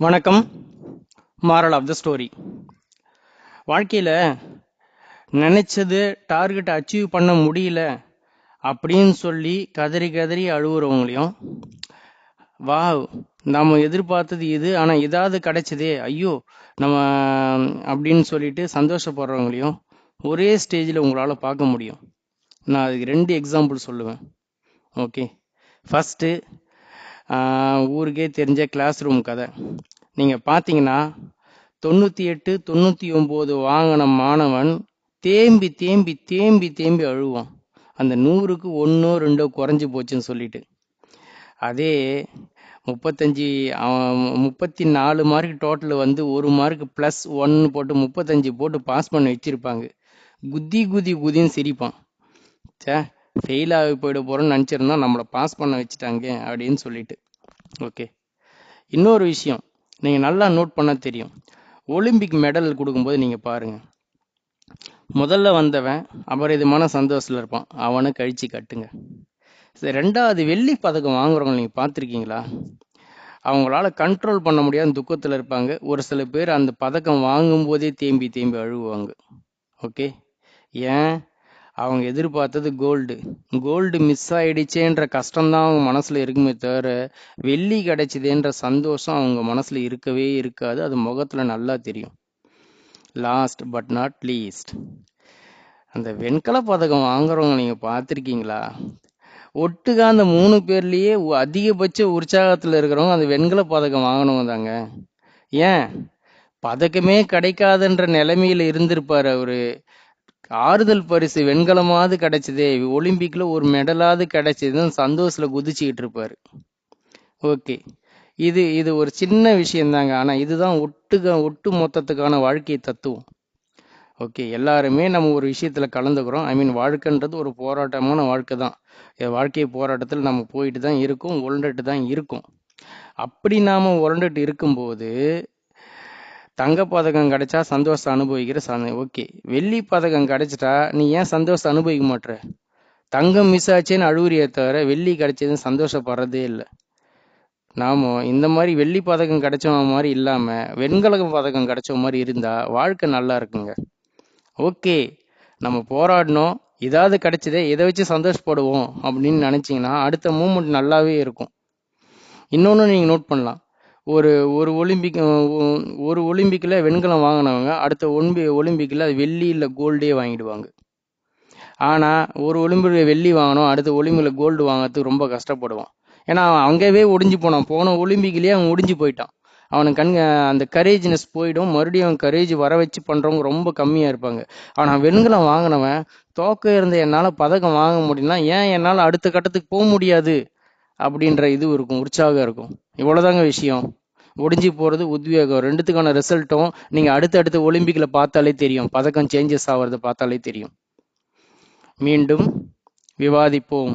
வணக்கம். Moral of the story வாழ்க்கையில் நினைச்சது டார்கெட் அச்சீவ் பண்ண முடியல அப்படின்னு சொல்லி கதறி கதறி அழுகுறவங்களையும் வா நம்ம எதிர்பார்த்தது இது ஆனால் இதாவது கிடைச்சதே ஐயோ நம்ம அப்படின்னு சொல்லிட்டு சந்தோஷப்படுறவங்களையும் ஒரே ஸ்டேஜில் உங்களால் பார்க்க முடியும். நான் அதுக்கு ரெண்டு எக்ஸாம்பிள் சொல்லுவேன். ஓகே ஃபஸ்ட்டு ஊருக்கே தெரிஞ்ச கிளாஸ் ரூம் கதை. நீங்கள் பார்த்தீங்கன்னா தொண்ணூற்றி எட்டு தொண்ணூற்றி ஒம்பது வாங்கின மாணவன் தேம்பி தேம்பி தேம்பி தேம்பி அழுவான். அந்த நூறுக்கு ஒன்றோ ரெண்டோ குறைஞ்சி போச்சுன்னு சொல்லிட்டு. அதே முப்பத்தஞ்சு முப்பத்தி நாலு மார்க் டோட்டல் வந்து ஒரு மார்க் ப்ளஸ் ஒன்னு போட்டு முப்பத்தஞ்சு போட்டு பாஸ் பண்ணி வச்சுருப்பாங்க. குதி குதி குதின்னு சிரிப்பான். சே ஃபெயில் ஆகி போயிட போகிறோன்னு நினச்சிருந்தா நம்மளை பாஸ் பண்ண வச்சுட்டாங்க அப்படின்னு சொல்லிட்டு. ஓகே இன்னொரு விஷயம் நீங்கள் நல்லா நோட் பண்ணால் தெரியும். ஒலிம்பிக் மெடல் கொடுக்கும்போது நீங்கள் பாருங்கள் முதல்ல வந்தவன் அபரிதமான சந்தோஷத்தில் இருப்பான். அவனை கழிச்சு கட்டுங்க. சரி ரெண்டாவது வெள்ளி பதக்கம் வாங்குறவங்க நீங்கள் பார்த்துருக்கீங்களா? அவங்களால கண்ட்ரோல் பண்ண முடியாத துக்கத்தில் இருப்பாங்க. ஒரு சில பேர் அந்த பதக்கம் வாங்கும்போதே தேம்பி தேம்பி அழுவாங்க ஓகே ஏன்? அவங்க எதிர்பார்த்தது கோல்டு கோல்டு மிஸ் ஆயிடுச்சேன்ற கஷ்டம்தான் அவங்க மனசுல இருக்குமே தவிர வெள்ளி கிடைச்சிதேன்ற சந்தோஷம் அவங்க மனசுல இருக்கவே இருக்காது. அது முகத்துல நல்லா தெரியும். லாஸ்ட் பட் நாட் லீஸ்ட் அந்த வெண்கல பதக்கம் வாங்குறவங்க நீங்கள் பார்த்துருக்கீங்களா? ஒட்டுக்கா அந்த மூணு பேர்லேயே அதிகபட்ச உற்சாகத்தில் இருக்கிறவங்க அந்த வெண்கல பதக்கம் வாங்கினவங்க தாங்க. ஏன்? பதக்கமே கிடைக்காதுன்ற நிலைமையில் இருந்திருப்பார் அவரு. ஆறுதல் பரிசு வெண்கலமாவது கிடைச்சதே ஒலிம்பிக்ல ஒரு மெடலாவது கிடைச்சதுன்னு சந்தோஷத்துல குதிச்சுக்கிட்டு இருப்பாரு. ஓகே. இது இது ஒரு சின்ன விஷயந்தாங்க. ஆனால் இதுதான் ஒட்டுக ஒட்டு மொத்தத்துக்கான வாழ்க்கை தத்துவம். ஓகே. எல்லாருமே நம்ம ஒரு விஷயத்தில் கலந்துக்கிறோம். ஐ மீன் வாழ்க்கைன்றது ஒரு போராட்டமான வாழ்க்கை தான். வாழ்க்கை போராட்டத்தில் நம்ம போயிட்டு தான் இருக்கும் உருண்டுட்டு தான் இருக்கும். அப்படி நாம் உரண்டுட்டு இருக்கும்போது தங்க பதக்கம் கிடைச்சா சந்தோஷம் அனுபவிக்கிற ஓகே. வெள்ளி பதக்கம் கிடைச்சிட்டா நீ ஏன் சந்தோஷம் அனுபவிக்க மாட்டுற தங்கம் மிஸ் ஆச்சேன்னு அழுவுறிய தவிர வெள்ளி கிடைச்சதுன்னு சந்தோஷப்படுறதே இல்லை. நாம இந்த மாதிரி வெள்ளி பதக்கம் கிடைச்ச மாதிரி இல்லாம வெண்கல பதக்கம் கிடைச்ச மாதிரி இருந்தா வாழ்க்கை நல்லா இருக்குங்க. ஓகே. நம்ம போராடணும். ஏதாவது கிடைச்சதே இதை வச்சு சந்தோஷப்படுவோம் அப்படின்னு நினச்சிங்கன்னா அடுத்த மூமெண்ட் நல்லாவே இருக்கும். இன்னொன்று நீங்கள் நோட் பண்ணலாம். ஒரு ஒரு ஒலிம்பிக் ஒரு ஒலிம்பிக்கில் வெண்கலம் வாங்கினவங்க அடுத்த ஒலிம்பி ஒலிம்பிக்கில் அது வெள்ளி இல்லை கோல்டே வாங்கிடுவாங்க. ஆனால் ஒரு ஒலிம்பிக்கில் வெள்ளி வாங்கினோம் அடுத்த ஒலிம்பிக்கில் கோல்டு வாங்கிறதுக்கு ரொம்ப கஷ்டப்படுவான். ஏன்னா அவன் அங்கேயே ஒடிஞ்சு போனான். போன ஒலிம்பிக்லேயே அவன் ஒடிஞ்சு போயிட்டான். அவனுக்கு கண் அந்த கரேஜ்னஸ் போயிடும். மறுபடியும் அவன் கரேஜ் வர வச்சு பண்ணுறவங்க ரொம்ப கம்மியாக இருப்பாங்க. ஆனால் வெண்கலம் வாங்கினவன் தோக்க இருந்த என்னால் பதக்கம் வாங்க முடியலனா ஏன் என்னால் அடுத்த கட்டத்துக்கு போக முடியாது? அப்படின்ற இது இருக்கும் உற்சாகம் இருக்கும். இவ்வளோதாங்க விஷயம். ஒடிஞ்சு போகிறது உத்வேகம். ரெண்டுத்துக்கான ரிசல்ட்டும் நீங்கள் அடுத்தடுத்த ஒலிம்பிக்கில் பார்த்தாலே தெரியும். பதக்கம் சேஞ்சஸ் ஆகிறத பார்த்தாலே தெரியும். மீண்டும் விவாதிப்போம்.